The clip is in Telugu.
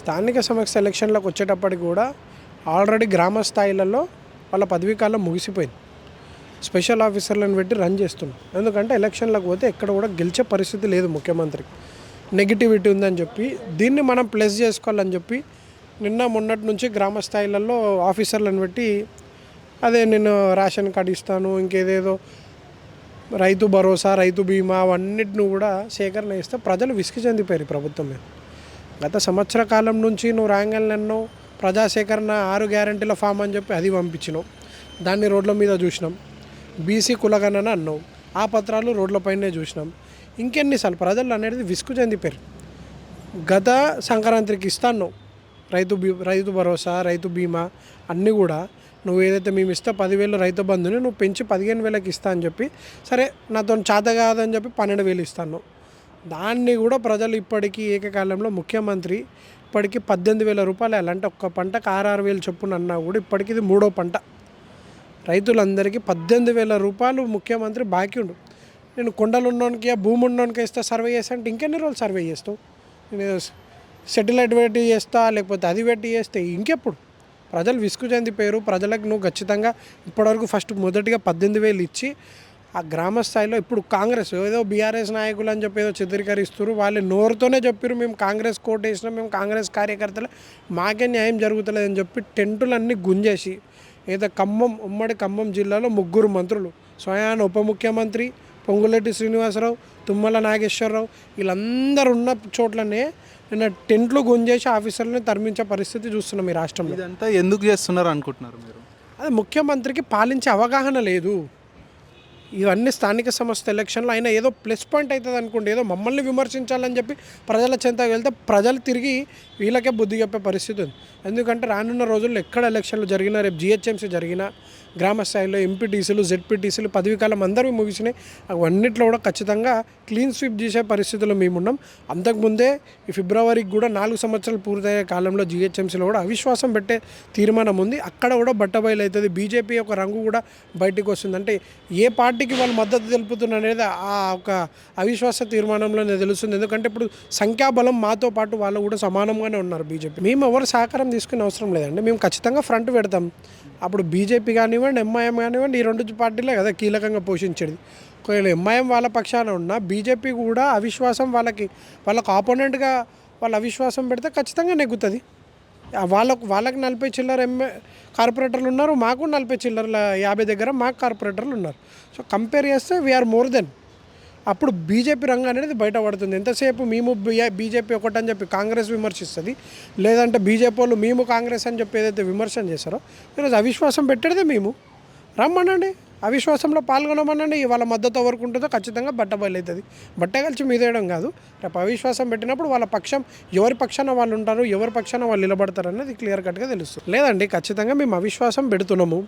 స్థానిక సంస్థ ఎలక్షన్లకు వచ్చేటప్పటికి కూడా ఆల్రెడీ గ్రామ స్థాయిలలో వాళ్ళ పదవీ కాలం ముగిసిపోయింది. స్పెషల్ ఆఫీసర్లను పెట్టి రన్ చేస్తున్నాం ఎందుకంటే ఎలక్షన్లకు పోతే ఎక్కడ కూడా గెలిచే పరిస్థితి లేదు ముఖ్యమంత్రికి నెగిటివిటీ ఉందని చెప్పి దీన్ని మనం ప్లస్ చేసుకోవాలని చెప్పి నిన్న మొన్నటి నుంచి గ్రామ స్థాయిలలో ఆఫీసర్లను పెట్టి అదే నేను రేషన్ కార్డు ఇస్తాను ఇంకేదేదో రైతు భరోసా రైతు బీమా అవన్నిటిని కూడా సేకరణ ఇస్తే ప్రజలు విసుగు చెందిపోయారు ప్రభుత్వం మీద. గత సంవత్సర కాలం నుంచి నువ్వు రాంగల్నెన్నో ప్రజా ప్రజాసేకరణ ఆరు గ్యారంటీల ఫామ్ అని చెప్పి అది పంపించినావు. దాన్ని రోడ్ల మీద చూసినాం. బీసీ కులగణన అన్నావు. ఆ పత్రాలు రోడ్లపైనే చూసినాం. ఇంకెన్నిసార్లు ప్రజలు అనేది విసుగు చెందిపోయారు. గత సంక్రాంతికి ఇస్తాను రైతు బీ రైతు భరోసా రైతు బీమా అన్నీ కూడా నువ్వు ఏదైతే మేము ఇస్తా పదివేలు రైతు బంధుని నువ్వు పెంచి పదిహేను వేలకు ఇస్తా అని చెప్పి సరే నాతో చేత కాదని చెప్పి పన్నెండు వేలు ఇస్తాను దాన్ని కూడా ప్రజలు ఇప్పటికీ ఏకకాలంలో ముఖ్యమంత్రి ఇప్పటికీ పద్దెనిమిది వేల రూపాయలు అలాంటి ఒక్క పంటకు ఆరు వేలు చొప్పున అన్నా కూడా ఇప్పటికి ఇది మూడో పంట. రైతులందరికీ పద్దెనిమిది వేల రూపాయలు ముఖ్యమంత్రి బాకీ ఉండు. నేను కొండలు ఉన్నోనికి భూమి ఉన్నోనికి ఇస్తా సర్వే చేస్తా అంటే ఇంకెన్ని రోజులు సర్వే చేస్తావు? నేను సెటిలైట్ పెట్టి చేస్తా లేకపోతే అది పెట్టి చేస్తే ఇంకెప్పుడు? ప్రజలు విసుగు చెందిపోయారు ప్రజలకు నువ్వు ఖచ్చితంగా ఇప్పటివరకు ఫస్ట్ మొదటిగా పద్దెనిమిది వేలు ఇచ్చి ఆ గ్రామ స్థాయిలో ఇప్పుడు కాంగ్రెస్ ఏదో బీఆర్ఎస్ నాయకులు అని చెప్పి ఏదో చిత్రీకరిస్తారు వాళ్ళు నోరుతోనే చెప్పారు మేము కాంగ్రెస్ కోట్ వేసినాం మేము కాంగ్రెస్ కార్యకర్తలు మాకే న్యాయం జరుగుతలేదని చెప్పి టెంటులన్నీ గుంజేసి ఏదో ఖమ్మం ఉమ్మడి ఖమ్మం జిల్లాలో ముగ్గురు మంత్రులు స్వయాన ఉప ముఖ్యమంత్రి పొంగులెట్టి శ్రీనివాసరావు తుమ్మల నాగేశ్వరరావు వీళ్ళందరూ ఉన్న చోట్లనే నిన్న టెంట్లు గుంజేసి ఆఫీసర్లను తరిమించే పరిస్థితి చూస్తున్నాం ఈ రాష్ట్రంలో. ఇదంతా ఎందుకు చేస్తున్నారు అనుకుంటున్నారు మీరు? అది ముఖ్యమంత్రికి పాలించే అవగాహన లేదు. ఇవన్నీ స్థానిక సంస్థ ఎలక్షన్లో అయినా ఏదో ప్లస్ పాయింట్ అవుతుంది అనుకోండి ఏదో మమ్మల్ని విమర్శించాలని చెప్పి ప్రజల చెంత వెళ్తే ప్రజలు తిరిగి వీళ్ళకే బుద్ధి చెప్పే పరిస్థితి ఉంది. ఎందుకంటే రానున్న రోజుల్లో ఎక్కడ ఎలక్షన్లు జరిగినా రేపు జిహెచ్ఎంసీ జరిగినా గ్రామ స్థాయిలో ఎంపీటీసీలు జెడ్పీటీసీలు పదవి కాలం ముగిసినాయి. అవన్నిట్లో కూడా ఖచ్చితంగా క్లీన్ స్వీప్ చేసే పరిస్థితుల్లో మేము ఉన్నాం. అంతకుముందే ఈ ఫిబ్రవరికి కూడా నాలుగు సంవత్సరాలు పూర్తయ్యే కాలంలో జిహెచ్ఎంసీలో కూడా అవిశ్వాసం పెట్టే తీర్మానం ఉంది. అక్కడ కూడా బట్టబయలు అవుతుంది. బీజేపీ యొక్క రంగు కూడా బయటికి వస్తుంది. అంటే ఏ పార్టీకి వాళ్ళు మద్దతు తెలుపుతున్నారు అనేది ఆ ఒక అవిశ్వాస తీర్మానంలోనే తెలుస్తుంది. ఎందుకంటే ఇప్పుడు సంఖ్యాబలం మాతో పాటు వాళ్ళు కూడా సమానంగానే ఉన్నారు బీజేపీ. మేము ఎవరు సహకారం తీసుకునే అవసరం లేదండి. మేము ఖచ్చితంగా ఫ్రంట్ పెడతాం. అప్పుడు బీజేపీ కానివ్వండి ఎంఐఎం కానివ్వండి ఈ రెండు పార్టీలే కదా కీలకంగా పోషించేది. ఒకవేళ ఎంఐఎం వాళ్ళ పక్షాన ఉన్న బీజేపీ కూడా అవిశ్వాసం వాళ్ళకి వాళ్ళకు ఆపోనెంట్గా వాళ్ళ అవిశ్వాసం పెడితే ఖచ్చితంగా నెగ్గుతుంది. వాళ్ళకు వాళ్ళకి నలభై చిల్లర ఎంఏ కార్పొరేటర్లు ఉన్నారు మాకు నలభై చిల్లర యాభై దగ్గర మాకు కార్పొరేటర్లు ఉన్నారు. సో కంపేర్ చేస్తే వీఆర్ మోర్ దెన్ అప్పుడు బీజేపీ రంగం అనేది బయటపడుతుంది. ఎంతసేపు మేము బీజేపీ ఒకటని చెప్పి కాంగ్రెస్ విమర్శిస్తుంది లేదంటే బీజేపీ వాళ్ళు మేము కాంగ్రెస్ అని చెప్పి ఏదైతే విమర్శన చేశారో ఈరోజు అవిశ్వాసం పెట్టేదే మేము. రమ్మనండి అవిశ్వాసంలో పాల్గొనమనండి వాళ్ళ మద్దతు ఎవరికి ఉంటుందో ఖచ్చితంగా బట్టబయలు అవుతుంది కలిసి మీదేయడం కాదు రేపు అవిశ్వాసం పెట్టినప్పుడు వాళ్ళ పక్షం ఎవరి పక్షాన వాళ్ళు ఉంటారు ఎవరి పక్షాన వాళ్ళు నిలబడతారు అనేది క్లియర్ కట్గా తెలుస్తుంది. లేదండి ఖచ్చితంగా మేము అవిశ్వాసం పెడుతున్నాము.